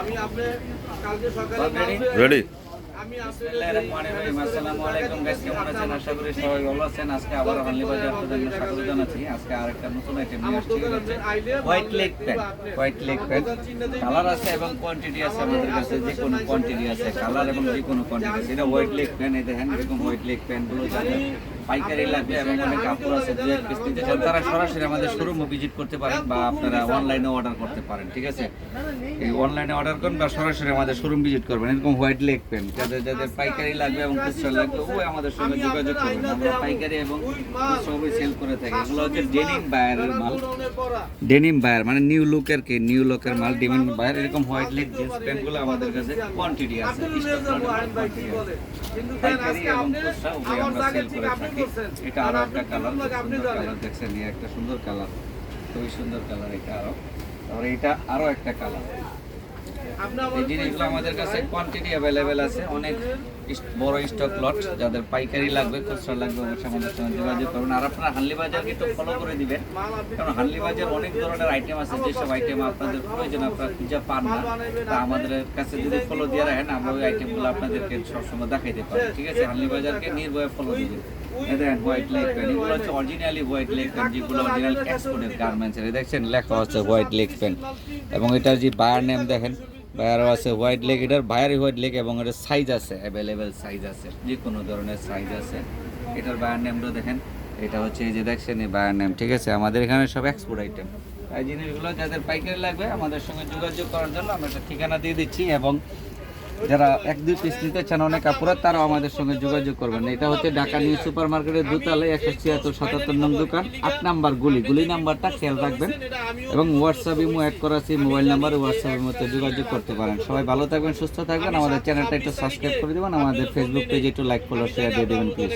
আমি কালকে সকালে রেডি আমি বিসমিল্লাহিররহমানিররহিম। আসসালামু আলাইকুম গাইস কেমন আছেন? আশা করি সবাই ভালো আছেন। আজকে আবার হানলি বাজার আপনাদের স্বাগত জানাচ্ছি। আজকে আরেকটা নতুন আইটেম নিয়ে আসছি। White leg pant white leg pant colour আছে এবং কোয়ান্টিটি আছে আমাদের কাছে যে কোনো কোয়ান্টিটি আছে। কালার এবং যে কোনো কোয়ান্টিটি আছে। এটা হোয়াইট লেগ প্যান এই দেখেন এরকম হোয়াইট লেগ প্যানগুলো যাদের পাইকারি লাগবে এবং অনেক কাপড় আছে দু এক পিস নিতে চান তারা সরাসরি আমাদের শোরুমে ভিজিট করতে পারেন বা আপনারা অনলাইনে অর্ডার করতে পারেন ঠিক আছে? এই অনলাইনে অর্ডার করুন বা সরাসরি আমাদের শোরুম ভিজিট করবেন এরকম হোয়াইট লেগ পেন যাদের যাদের পাইকারি লাগবে এবং খুচরা লাগবে ও আমাদের সঙ্গে যোগাযোগ করবেন আমরা পাইকারি এবং সবই সেল করে থাকি। এগুলো হচ্ছে ডেনিম বায়ারের মাল ডেনিম বায়ার মানে নিউ লুকের কি? নিউ লুকের মাল ডেনিম বায়ার এরকম হোয়াইট লেগ জিন্স প্যান্টগুলো আমাদের কাছে কোয়ান্টিটি আছে পাইকারি এবং খুচরা উভয় আমার সেল করে থাকি। এটা আরও একটা কালার আপনি কালার দেখছেন একটা সুন্দর কালার খুবই সুন্দর কালার এটা আরও। তারপরে এটা আরও একটা কালার এই জিনিসগুলো আমাদের কাছে কোয়ান্টিটি অ্যাভেলেবেল আছে। অনেক বড় স্টক লট যাদের পাইকারি লাগবে খুচরা লাগবে অবশ্যই আমাদের সঙ্গে যোগাযোগ করবেন আর আপনারা হানলি বাজারকে একটু ফলো করে দিবেন। কারণ হানলি বাজার অনেক ধরনের আইটেম আছে। যেসব আইটেম আপনাদের প্রয়োজন আপনারা খুঁজে পান না। তা আমাদের কাছে যদি ফলো দিয়ে রাখেন আমরা ওই আইটেমগুলো আপনাদেরকে সবসময় দেখাইতে পারি। ঠিক আছে? হানলি বাজারকে নির্ভয়ে ফলো দিবেন। দেখেন হোয়াইট লেগ প্যান্ট এগুলো হচ্ছে অরিজিনালি হোয়াইট লেগ প্যান্ট যেগুলো অরিজিনাল এক্সপোর্টেড গার্মেন্টস এর। দেখছেন লেখা আছে হোয়াইট লেগ প্যান্ট এবং এটার যে বায়ার নেম দেখেন বায়ারও আছে হোয়াইট লেগ এটার বায়ারই হোয়াইট লেগ এবং এটার সাইজ আছে অ্যাভেলেবেল সাইজ আছে যে কোনো ধরনের সাইজ আছে। এটার বায়ার নেমটা দেখেন, এটা হচ্ছে এই যে দেখছেন এই বায়ার নেম ঠিক আছে? আমাদের এখানে সব এক্সপোর্ট আইটেম এই জিনিসগুলো যাদের পাইকারি লাগবে, আমাদের সঙ্গে যোগাযোগ করার জন্য আমরা একটা ঠিকানা দিয়ে দিচ্ছি এবং যারা এক, দুই পিস নিতে চান, অনেক কাপড়ের তারাও আমাদের সঙ্গে যোগাযোগ করবেন। এটা হচ্ছে ঢাকা নিউ সুপার মার্কেটের দুতলায় একশো ছিয়াত্তর সাতাত্তর নম্বর দোকান, আট নাম্বার গুলি। গুলি নাম্বারটা খেয়াল রাখবেন। এবং হোয়াটসঅ্যাপ ইমো অ্যাড করা আছে মোবাইল নাম্বার হোয়াটসঅ্যাপের মধ্যে যোগাযোগ করতে পারেন। সবাই ভালো থাকবেন, সুস্থ থাকবেন। আমাদের চ্যানেলটা একটু সাবস্ক্রাইব করে দেবেন। আমাদের ফেসবুক পেজে একটু লাইক ফলো শেয়ার দিয়ে দেবেন প্লিজ